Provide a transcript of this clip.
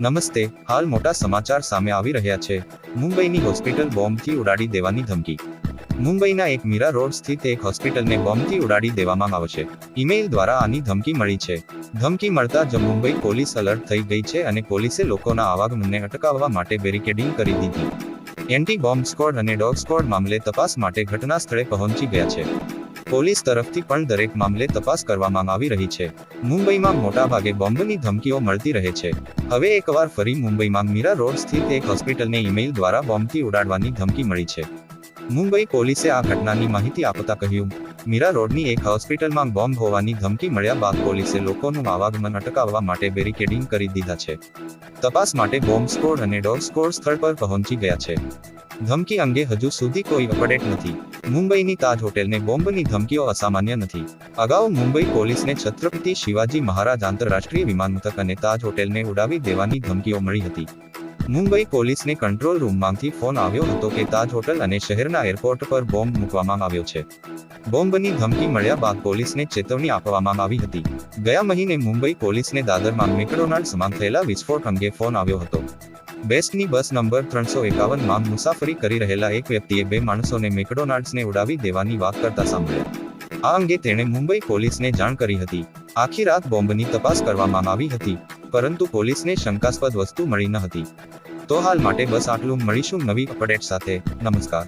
નમસ્તે, હાલ મોટા સમાચાર સામે આવી રહ્યા છે. મુંબઈની હોસ્પિટલ બોમ્બથી ઉડાડી દેવાની ધમકી. મુંબઈના એક મીરા રોડ સ્થિત એક હોસ્પિટલને બોમ્બથી ઉડાડી દેવામાં આવશે ઈમેલ દ્વારા આની ધમકી મળી છે. ધમકી મળતા જ મુંબઈ પોલીસ અલર્ટ થઈ ગઈ છે અને પોલીસે લોકોના આવાગમનને અટકાવવા માટે બેરિકેડિંગ કરી દીધી. એન્ટી બોમ્બ સ્કોડ અને ડોગ સ્કોડ મામલે તપાસ માટે ઘટના સ્થળે પહોંચી ગયા છે. પોલીસ તરફથી પણ દરેક મામલે તપાસ કરવામાં આવી રહી છે. મુંબઈમાં મોટાભાગે બોમ્બની ધમકીઓ મળતી રહે છે. હવે એકવાર ફરી મુંબઈમાં મીરા રોડ સ્થિત એક હોસ્પિટલને ઈમેલ દ્વારા બોમ્બથી ઉડાડવાની ધમકી મળી છે. મુંબઈ પોલીસે આ ઘટનાની માહિતી આપતા કહ્યું, મીરા રોડની એક હોસ્પિટલમાં બોમ્બ હોવાની ધમકી મળ્યા બાદ પોલીસે લોકોનું આવાગમન અટકાવવા માટે બેરિકેડિંગ કરી દીધા છે. તપાસ માટે બોમ્બ સ્કોડ અને ડોગ સ્કોડ સ્થળ પર પહોંચી ગયા છે. ધમકી અંગે હજુ સુધી કોઈ અપડેટ નથી. મુંબઈની તાજ હોટેલને બોમ્બની ધમકીઓ અસામાન્ય નથી. અગાઉ મુંબઈ પોલીસને છત્રપતિ શિવાજી મહારાજ આંતરરાષ્ટ્રીય વિમાનમથક અને તાજ હોટેલને ઉડાવી દેવાની ધમકીઓ મળી હતી. મુંબઈ પોલીસને કંટ્રોલ રૂમમાંથી ફોન આવ્યો હતો કે તાજ હોટલ અને શહેરના એરપોર્ટ પર બોમ્બ મૂકવામાં આવ્યો છે. બોમ્બની ધમકી મળ્યા બાદ પોલીસને ચેતવણી આપવામાં આવી હતી. ગયા મહિને મુંબઈ પોલીસને દાદરમાં મેકડોનાલ્ડ્સમાં થયેલા વિસ્ફોટ અંગે ફોન આવ્યો હતો. બેસ્ટની બસ નંબર ત્રણસો એકાવનમાં મુસાફરી કરી રહેલા એક વ્યક્તિએ બે માણસોને મેકડોનાલ્ડ્સને ઉડાવી દેવાની વાત કરતા સાંભળ્યા. આ અંગે તેણે મુંબઈ પોલીસને જાણ કરી હતી. આખી રાત બોમ્બની તપાસ કરવામાં આવી હતી, પરંતુ પોલીસને શંકાસ્પદ વસ્તુ મળી ન હતી. તો હાલ માટે બસ આટલું મળીશું નવી અપડેટ સાથે. નમસ્કાર.